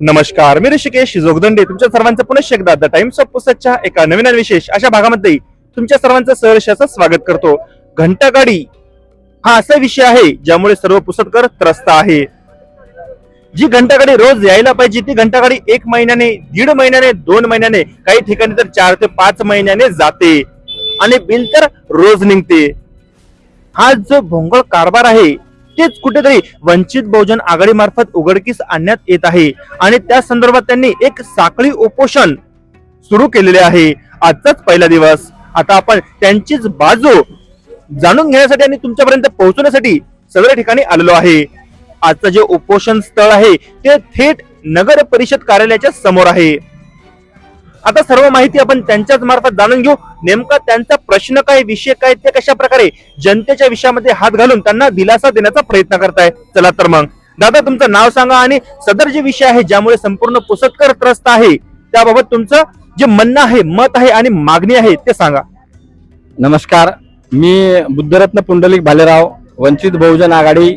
नमस्कार मी ऋषिकेश जोगदंडे. तुमच्या सर्वांचं पुनश्च एकदा द टाइम्स ऑफ पुस्तकच्या एका नवीन विशेष अशा भागामध्ये तुमच्या सर्वांचं सहर्षाचं स्वागत करतो. घंटागाडी हा असा विषय आहे ज्यामुळे सर्व पुसतकर त्रस्त आहे. जी घंटागाडी रोज यायला पाहिजे ती घंटागाडी एक महिन्याने दीड महिन्याने दोन महिन्याने काही ठिकाणी तर चार ते पाच महिन्याने जाते आणि बिल तर रोज निघते. हा जो भोंगळ कारभार आहे तेच कुठेतरी वंचित बहुजन आघाडी मार्फत उघडकीस आणण्यात येत आहे. आणि त्या संदर्भात त्यांनी एक साखळी उपोषण सुरू केलेले आहे. आजचाच पहिला दिवस. आता आपण त्यांचीच बाजू जाणून घेण्यासाठी आणि तुमच्यापर्यंत पोहोचवण्यासाठी सगळ्या ठिकाणी आलेलो आहे. आजचं जे उपोषण स्थळ आहे ते थेट नगर परिषद कार्यालयाच्या समोर आहे. आता सर्व माहिती आपण त्यांच्याच मार्फत जाणून घेऊ. नेमका त्यांचा प्रश्न काय विषय काय ते कशा प्रकारे जनतेच्या विषयामध्ये हात घालून त्यांना दिलासा देण्याचा प्रयत्न करताय? चला तर मग. दादा तुमचं नाव सांगा आणि सदर जे विषय आहे ज्यामुळे संपूर्ण पुसटकर त्रस्त आहे त्याबाबत तुमचं जे म्हणणं आहे मत आहे आणि मागणी आहे ते सांगा. नमस्कार. मी बुद्धरत्न पुंडलिक भालेराव वंचित बहुजन आघाडी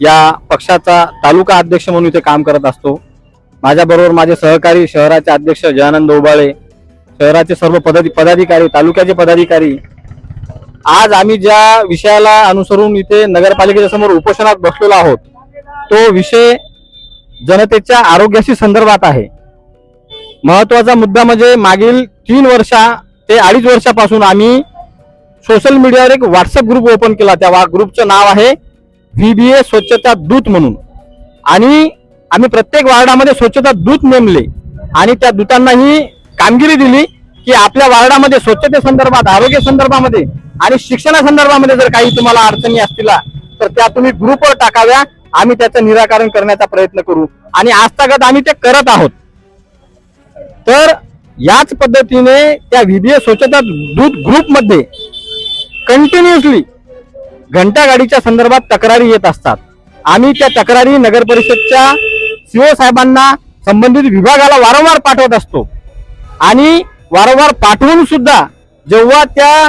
या पक्षाचा तालुका अध्यक्ष म्हणून इथे काम करत असतो. माझ्याबरोबर माझे सहकारी शहराचे अध्यक्ष जयानंद ओबाळे शहराचे सर्व पदाधि पदाधिकारी तालुक्याचे पदाधिकारी. आज आम्ही ज्या विषयाला अनुसरून इथे नगरपालिकेच्या समोर उपोषणात बसलेलो आहोत तो विषय जनतेच्या आरोग्याशी संदर्भात आहे. महत्त्वाचा मुद्दा म्हणजे मागील तीन वर्षा ते अडीच वर्षापासून आम्ही सोशल मीडियावर एक व्हॉट्सअप ग्रुप ओपन केला. त्या ग्रुपचं नाव आहे व्हीबीए स्वच्छता दूत म्हणून. आणि आम्ही प्रत्येक वार्डामध्ये स्वच्छता दूत नेमले आणि त्या दूतांनाही कामगिरी दिली की आपल्या वार्डामध्ये स्वच्छतेसंदर्भात आरोग्य संदर्भामध्ये आणि शिक्षणासंदर्भामध्ये जर काही तुम्हाला अडचणी असतील तर त्या तुम्ही ग्रुपवर टाकाव्या. आम्ही त्याचं निराकरण करण्याचा प्रयत्न करू. आणि आजतागत आम्ही ते करत आहोत. तर याच पद्धतीने त्या व्हीबीए स्वच्छता दूत ग्रुपमध्ये कंटिन्युअसली घंटा गाडीच्या संदर्भात तक्रारी येत असतात. आम्ही त्या तक्रारी नगर परिषदच्या सीओ साहेबांना संबंधित विभागाला वारंवार पाठवत असतो. आणि वारंवार पाठवून सुद्धा जेव्हा त्या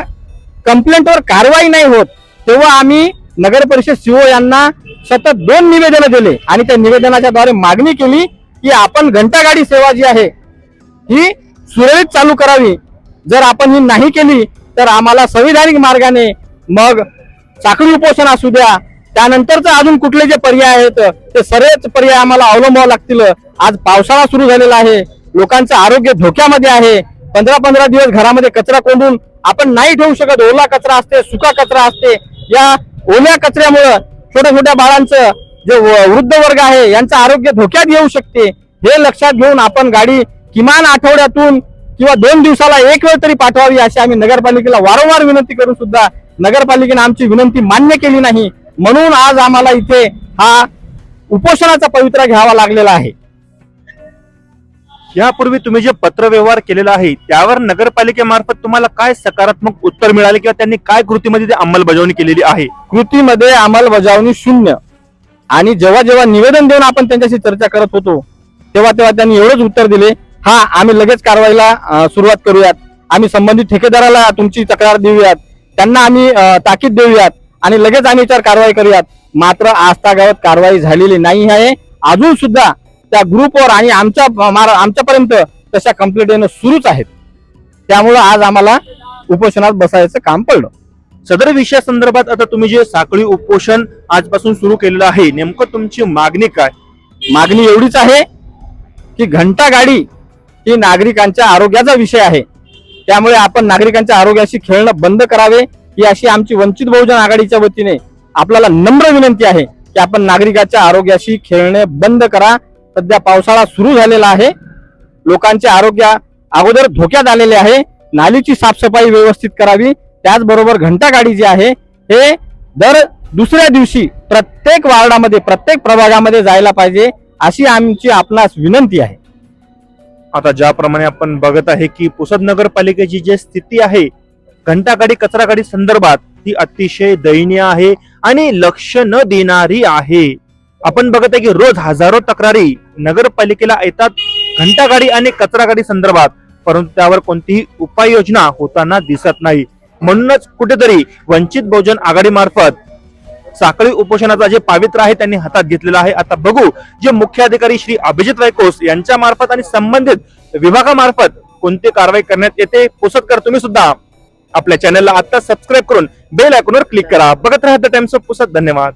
कंप्लेंटवर कारवाई नाही होत तेव्हा आम्ही नगर परिषद सीओ यांना सतत दोन निवेदनं दिले आणि त्या निवेदनाच्या द्वारे मागणी केली की आपण घंटागाडी सेवा जी आहे ही सुरळीत चालू करावी. जर आपण ही नाही केली तर आम्हाला संविधानिक मार्गाने मग साखळी उपोषण असू द्या त्यानंतरच अजून कुठले जे पर्याय आहेत ते सर्वच पर्याय आम्हाला अवलंबावं लागतील. आज पावसाळा सुरू झालेला आहे. लोकांचं आरोग्य धोक्यामध्ये आहे. पंधरा पंधरा दिवस घरामध्ये कचरा कोंडून आपण नाही ठेवू शकत. ओला कचरा असते सुका कचरा असते. या ओल्या कचऱ्यामुळं छोट्या छोट्या बाळांचं जे व- वृद्ध वर्ग आहे यांचं आरोग्य धोक्यात येऊ शकते. हे लक्षात घेऊन आपण गाडी किमान आठवड्यातून किंवा दोन दिवसाला एक वेळ तरी पाठवावी अशी आम्ही नगरपालिकेला वारंवार विनंती करून सुद्धा नगरपालिकेने आमची विनंती मान्य केली नाही. म्हणून आज आम्हाला इथे हा उपोषणाचा पवित्रा घ्यावा लागलेला आहे. यापूर्वी तुम्ही जे पत्र व्यवहार केलेला आहे त्यावर नगरपालिकेमार्फत तुम्हाला काय सकारात्मक उत्तर मिळाले किंवा त्यांनी काय कृतीमध्ये ते अंमलबजावणी केलेली आहे? कृतीमध्ये अंमलबजावणी शून्य. आणि जेव्हा जेव्हा निवेदन देऊन आपण त्यांच्याशी चर्चा करत होतो तेव्हा तेव्हा त्यांनी एवढंच उत्तर दिले हा आम्ही लगेच कारवाईला सुरुवात करूयात. आम्ही संबंधित ठेकेदाराला तुमची तक्रार देऊयात. त्यांना आम्ही ताकीद देऊयात. आणि लगेच आम्ही याच्यावर कारवाई करूयात. मात्र आजतागावत कारवाई झालेली नाही आहे. अजून सुद्धा त्या ग्रुपवर आणि आमच्या आमच्यापर्यंत तशा कंप्लेंट येणं सुरूच आहेत. त्यामुळं आज आम्हाला उपोषणात बसायचं काम पडलं. सदर विषयासंदर्भात आता तुम्ही जे साखळी उपोषण आजपासून सुरू केलेलं आहे नेमकं तुमची मागणी काय? मागणी एवढीच आहे की घंटा गाडी ही नागरिकांच्या आरोग्याचा विषय आहे. त्यामुळे आपण नागरिकांच्या आरोग्याशी खेळणं बंद करावे. ही अशी आमची वंचित बहुजन आघाडीच्या वतीने आपल्याला नम्र विनंती आहे की आपण नागरिकाच्या आरोग्याशी खेळणे बंद करा. सध्या पावसाळा सुरू झालेला आहे. लोकांचे आरोग्य अगोदर धोक्यात आलेले आहे. नालीची साफसफाई व्यवस्थित करावी. त्याचबरोबर घंटा गाडी जी आहे हे दर दुसऱ्या दिवशी प्रत्येक वार्डामध्ये प्रत्येक प्रभागामध्ये जायला पाहिजे अशी आमची आपणास विनंती आहे. आता ज्याप्रमाणे आपण बघत आहे की पुसद नगरपालिकेची जी स्थिती आहे घंटागाडी कचरागाडी संदर्भात ती अतिशय दयनीय आहे आणि लक्ष न देणारी आहे. आपण बघत आहे की रोज हजारो तक्रारी नगरपालिकेला येतात घंटागाडी आणि कचरागाडी संदर्भात परंतु त्यावर कोणतीही उपाययोजना होताना दिसत नाही. म्हणूनच कुठेतरी वंचित बहुजन आघाडी मार्फत साखळी उपोषणाचा जे पावित्र आहे त्यांनी हातात घेतलेलं आहे. आता बघू जे मुख्याधिकारी श्री अभिजित वायकोस यांच्या मार्फत आणि संबंधित विभागामार्फत कोणती कारवाई करण्यात येते? पुसतकर तुम्ही सुद्धा आपल्या चॅनलला आता सबस्क्राईब करून बेल आयकॉनवर क्लिक करा. बघत राहा द टाइम्स ऑफ पुसत धन्यवाद.